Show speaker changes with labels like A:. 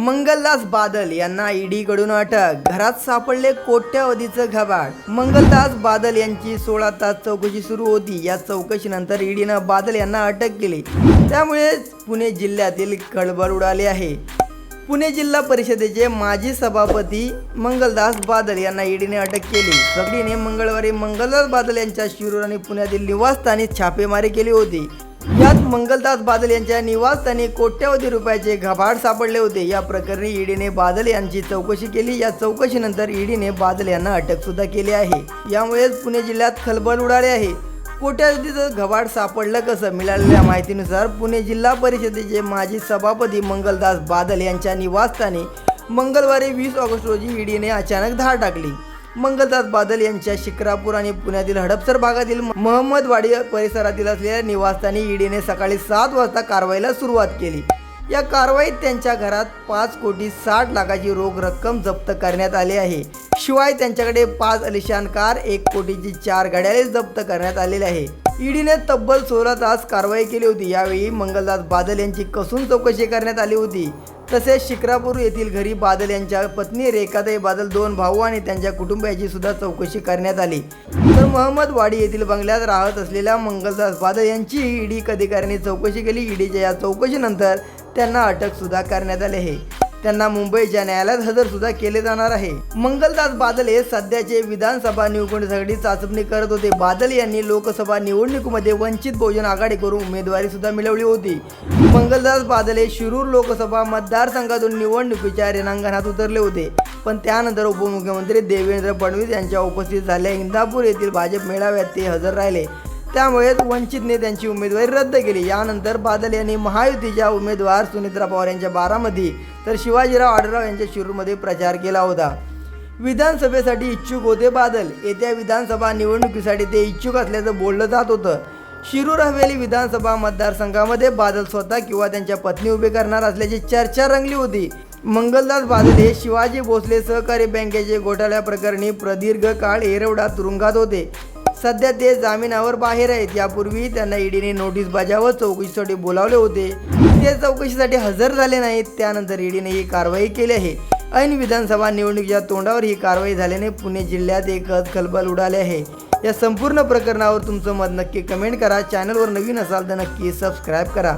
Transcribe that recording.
A: मंगलदास बादल यांना ईडीकडून अटक. घरात सापडले कोट्यावधीचं घबाड. मंगलदास बादल यांची सोळा तास चौकशी सुरू होती. या चौकशीनंतर ईडीनं बादल यांना अटक केली. त्यामुळे पुणे जिल्ह्यातील खळबळ उडाली आहे. पुणे जिल्हा परिषदेचे माजी सभापती मंगलदास बादल यांना ईडीने अटक केली. सगळीने मंगळवारी मंगलदास बादल यांच्या शिरूर आणि पुण्यातील निवासस्थानी छापेमारी केली होती. यात मंगलदास बादल यांच्या निवासस्थानी कोट्यवधी रुपयाचे घबाड सापडले होते. या प्रकरणी ईडीने बादल यांची चौकशी केली. या चौकशीनंतर ईडीने बादल यांना अटक सुद्धा केली आहे. यामुळेच पुणे जिल्ह्यात खलबल उडाले आहे. कोट्यावधीचं घबाड सापडलं कसं? मिळालेल्या माहितीनुसार पुणे जिल्हा परिषदेचे माजी सभापती मंगलदास बादल यांच्या निवासस्थानी मंगळवारी वीस ऑगस्ट रोजी ईडीने अचानक धाड टाकली. मंगलदास बादल यांच्या शिक्रापूर आणि पुण्यातील हडपसर भागातील महम्मदवाडी परिसरातील असलेल्या निवासस्थानी ईडीने सकाळी सात वाजता कारवाईला सुरुवात केली. या कारवाईत त्यांच्या घरात पाच कोटी साठ लाखाची रोख रक्कम जप्त करण्यात आली आहे. शिवाय त्यांच्याकडे पाच अलिशान कार एक कोटीची चार गाड्याले जप्त करण्यात आलेले आहे. ईडीने तब्बल सोळा तास कारवाई केली होती. यावेळी मंगलदास बादल यांची कसून चौकशी करण्यात आली होती. तसेच शिक्रापूर येथील घरी बादल यांच्या पत्नी रेखाताई बादल दोन भाऊ आणि त्यांच्या कुटुंबियाची सुद्धा चौकशी करण्यात आली. तर महम्मदवाडी येथील बंगल्यात राहत असलेल्या मंगलदास बादल यांची ईडी अधिकाऱ्यांनी चौकशी केली. ईडीच्या या चौकशीनंतर त्यांना अटक सुद्धा करण्यात आली आहे. त्यांना मुंबईच्या न्यायालयात हजर सुद्धा केले जाणार आहे. मंगलदास बादल हे सध्याचे विधानसभा निवडणुकीसाठी चाचपणी करत होते. बादल यांनी लोकसभा निवडणुकीमध्ये वंचित बहुजन आघाडीकडून उमेदवारी सुद्धा मिळवली होती. मंगलदास बादल हे शिरूर लोकसभा मतदारसंघातून निवडणुकीच्या रेणांगणात उतरले होते. पण त्यानंतर उपमुख्यमंत्री देवेंद्र फडणवीस यांच्या उपस्थित झाल्या इंदापूर येथील भाजप मेळाव्यात ते हजर राहिले. त्यामुळेच वंचितने त्यांची उमेदवारी रद्द केली. यानंतर बादल यांनी महायुतीच्या उमेदवार सुनित्रा पवार यांच्या बारामध्ये तर शिवाजीराव आडराव यांच्या शिरूरमध्ये प्रचार केला होता. विधानसभेसाठी इच्छुक होते बादल. येत्या विधानसभा निवडणुकीसाठी ते इच्छुक असल्याचं बोललं जात होतं. शिरूर हवेली विधानसभा मतदारसंघामध्ये बादल स्वतः किंवा त्यांच्या पत्नी उभे करणार असल्याची चर्चा रंगली होती. मंगलदास बादल हे शिवाजी भोसले सहकारी बँकेचे घोटाळ्या प्रकरणी प्रदीर्घ काळ एरवडा तुरुंगात होते. सध्या ते जामिनावर बाहेर आहेत. यापूर्वी त्यांना ईडीने नोटीस बजावत चौकशीसाठी बोलावले होते. ते चौकशीसाठी हजर झाले नाहीत. त्यानंतर ईडीने ही कारवाई केली आहे. ऐन विधानसभा निवडणुकीच्या तोंडावर ही कारवाई झाल्याने पुणे जिल्ह्यात एकच खलबल उडाले आहे. या संपूर्ण प्रकरणावर तुमचं मत नक्की कमेंट करा. चॅनलवर नवीन असाल तर नक्की सबस्क्राईब करा.